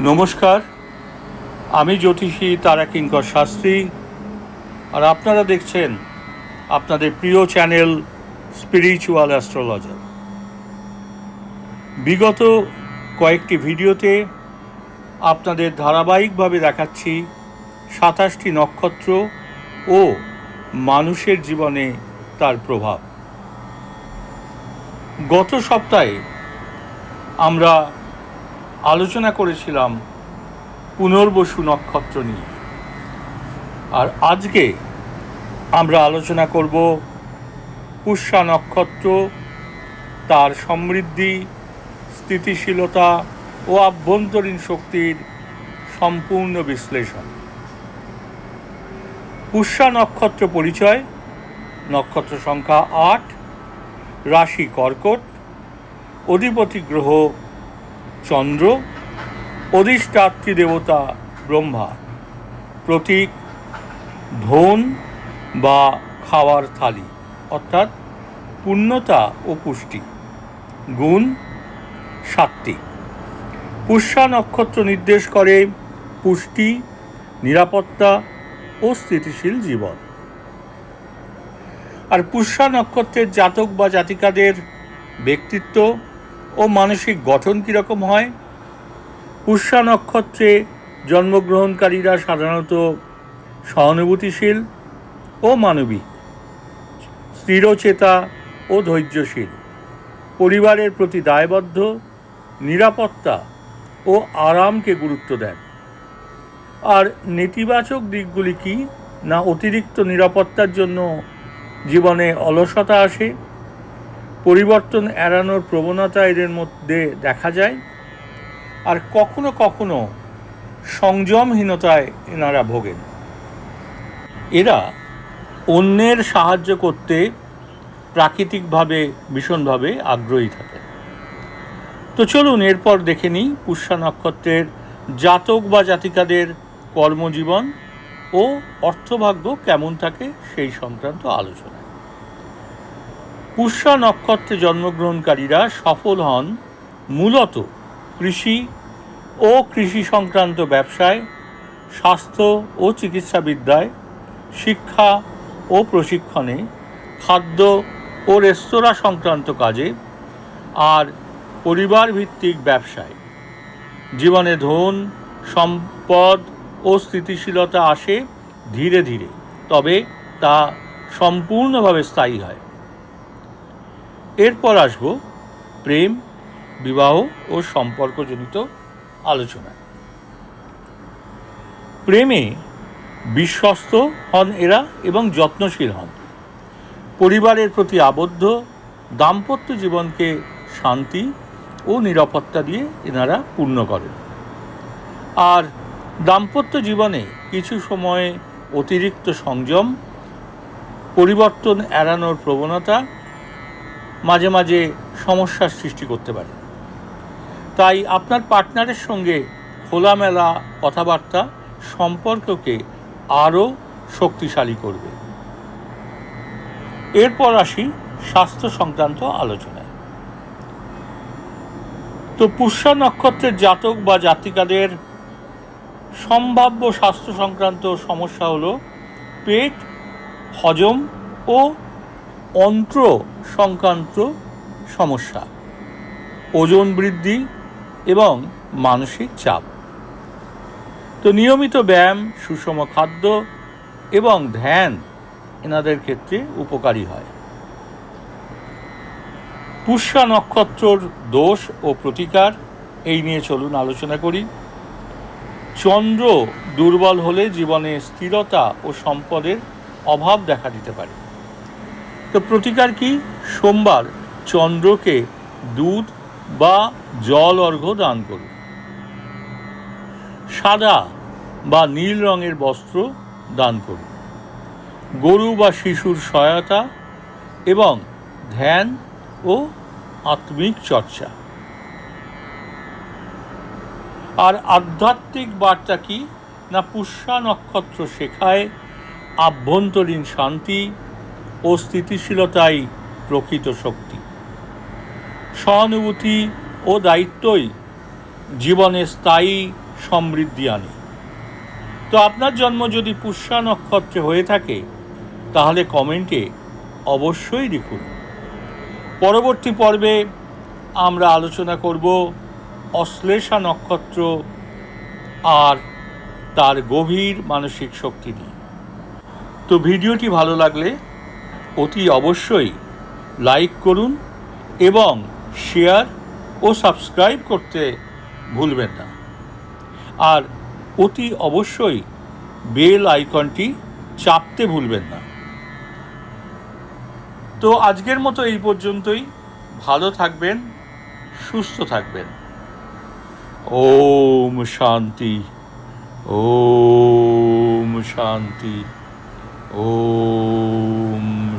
নমস্কার। আমি জ্যোতিষী তারা কিঙ্কর শাস্ত্রী। আর আপনারা দেখছেন আপনাদের প্রিয় চ্যানেল স্পিরিচুয়াল অ্যাস্ট্রোলজার। বিগত কয়েকটি ভিডিওতে আপনাদের ধারাবাহিকভাবে দেখাচ্ছি সাতাশটি নক্ষত্র ও মানুষের জীবনে তার প্রভাব। গত সপ্তাহে আমরা আলোচনা করেছিলাম পুনর্বসু নক্ষত্র নিয়ে। আর আজকে আমরা আলোচনা করব পুষ্যা নক্ষত্র, তার সমৃদ্ধি, স্থিতিশীলতা ও আভ্যন্তরীণ শক্তির সম্পূর্ণ বিশ্লেষণ। পুষ্যা নক্ষত্র পরিচয়, নক্ষত্র সংখ্যা আট, রাশি কর্কট, অধিপতি গ্রহ চন্দ্র, অধিষ্ঠাত্রী দেবতা ব্রহ্মা। প্রতীক, ধন বা খাওয়ার থালি, অর্থাৎ পূর্ণতা ও পুষ্টি। গুণ, সাত্ত্বিক। পুষ্যা নক্ষত্র নির্দেশ করে পুষ্টি, নিরাপত্তা ও স্থিতিশীল জীবন। আর পুষ্যা নক্ষত্রের জাতক বা জাতিকাদের ব্যক্তিত্ব ও মানসিক গঠন কীরকম হয়? পুষ্যা নক্ষত্রে জন্মগ্রহণকারীরা সাধারণত সহানুভূতিশীল ও মানবিক, স্থিরচেতা ও ধৈর্যশীল। পরিবারের প্রতি দায়বদ্ধ, নিরাপত্তা ও আরামকে গুরুত্ব দেন। আর নেতিবাচক দিকগুলি কি? না অতিরিক্ত নিরাপত্তার জন্য জীবনে অলসতা আসে? পরিবর্তন এড়ানোর প্রবণতা এদের মধ্যে দেখা যায়। আর কখনো কখনো সংযমহীনতায় এনারা ভোগেন। এরা অন্যের সাহায্য করতে প্রাকৃতিকভাবে, ভীষণভাবে আগ্রহী থাকে তো চলুন এরপর দেখে নিই পুষ্যা নক্ষত্রের জাতক বা জাতিকাদের কর্মজীবন ও অর্থভাগ্য কেমন থাকে সেই সংক্রান্ত আলোচনায়। পুষ্যা নক্ষত্রে জন্মগ্রহণকারীরা সফল হন মূলত কৃষি ও কৃষি সংক্রান্ত ব্যবসায়, স্বাস্থ্য ও চিকিৎসাবিদ্যায়, শিক্ষা ও প্রশিক্ষণে, খাদ্য ও রেস্তোরাঁ সংক্রান্ত কাজে আর পরিবার ভিত্তিক ব্যবসায়। জীবনে ধন, সম্পদ ও স্থিতিশীলতা আসে ধীরে ধীরে, তবে তা সম্পূর্ণভাবে স্থায়ী হয়। এরপর আসব প্রেম, বিবাহ ও সম্পর্কজনিত আলোচনা প্রেমে বিশ্বস্ত হন এরা এবং যত্নশীল হন। পরিবারের প্রতি আবদ্ধ, দাম্পত্য জীবনকে শান্তি ও নিরাপত্তা দিয়ে এনারা পূর্ণ করেন। আর দাম্পত্য জীবনে কিছু সময়ে অতিরিক্ত সংযম, পরিবর্তন এড়ানোর প্রবণতা মাঝে মাঝে সমস্যার সৃষ্টি করতে পারে। তাই আপনার পার্টনারের সঙ্গে খোলামেলা কথাবার্তা সম্পর্ককে আরও শক্তিশালী করবে। এরপর আসি স্বাস্থ্য সংক্রান্ত আলোচনায়। তো পুষ্যা নক্ষত্রের জাতক বা জাতিকাদের সম্ভাব্য স্বাস্থ্য সংক্রান্ত সমস্যা হলো পেট, হজম ও অন্ত্র সংক্রান্ত সমস্যা, ওজন বৃদ্ধি এবং মানসিক চাপ। তো নিয়মিত ব্যায়াম, সুষম খাদ্য এবং ধ্যান এনাদের ক্ষেত্রে উপকারী হয়। পুষ্যা নক্ষত্রর দোষ ও প্রতিকার, এই নিয়ে চলুন আলোচনা করি। চন্দ্র দুর্বল হলে জীবনে স্থিরতা ও সম্পদের অভাব দেখা দিতে পারে। তো প্রতিকার কি? সোমবার চন্দ্রকে দুধ বা জল অর্ঘ্য দান করুন। সাদা বা নীল রঙের বস্ত্র দান করুন। গরু বা শিশুর সহায়তা এবং ধ্যান ও আত্মিক চর্চা। আর আধ্যাত্মিক বার্তা কি? না পুষ্যা নক্ষত্র শেখায় আভ্যন্তরীণ শান্তি ও স্থিতিশীলতাই প্রকৃত শক্তি। সহানুভূতি ও দায়িত্বই জীবনে স্থায়ী সমৃদ্ধি আনে। তো আপনার জন্ম যদি পুষ্যা নক্ষত্রে হয়ে থাকে, তাহলে কমেন্টে অবশ্যই লিখুন। পরবর্তী পর্বে আমরা আলোচনা করব অশ্লেষা নক্ষত্র আর তার গভীর মানসিক শক্তি নিয়ে। তো ভিডিওটি ভালো লাগলে অতি অবশ্যই লাইক করুন এবং শেয়ার ও সাবস্ক্রাইব করতে ভুলবেন না। আর অতি অবশ্যই বেল আইকনটি চাপতে ভুলবেন না। তো আজকের মতো এই পর্যন্তই। ভালো থাকবেন, সুস্থ থাকবেন। ওম শান্তি ওম শান্তি, ওম